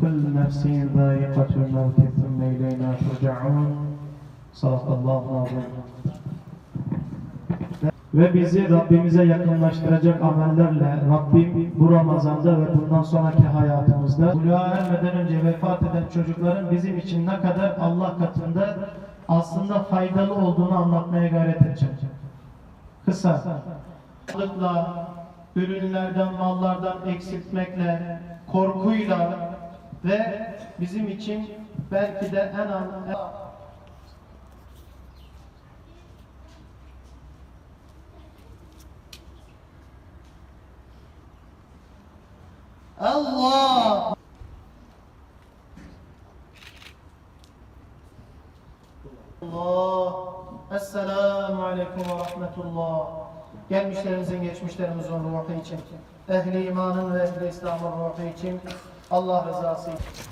كل نفس ذائقة الموت ثم إلينا ترجعون صدق الله العظيم ve bizi Rabbimize yakınlaştıracak amellerle Rabbim bu Ramazan'da ve bundan sonraki hayatımızda buluğa ermeden önce vefat eden çocukların bizim için ne kadar Allah katında aslında faydalı olduğunu anlatmaya gayret edeceğim. Kısa. Sağlıkla, ürünlerden, mallardan eksiltmekle, korkuyla ve bizim için belki de en an Allah! Allah! Esselamu Aleyküm ve Rahmetullah. Gelmişlerimizin geçmişlerimizin ruhu için Ehli imanın ve ehli İslam'ın ruhu için Allah rızası için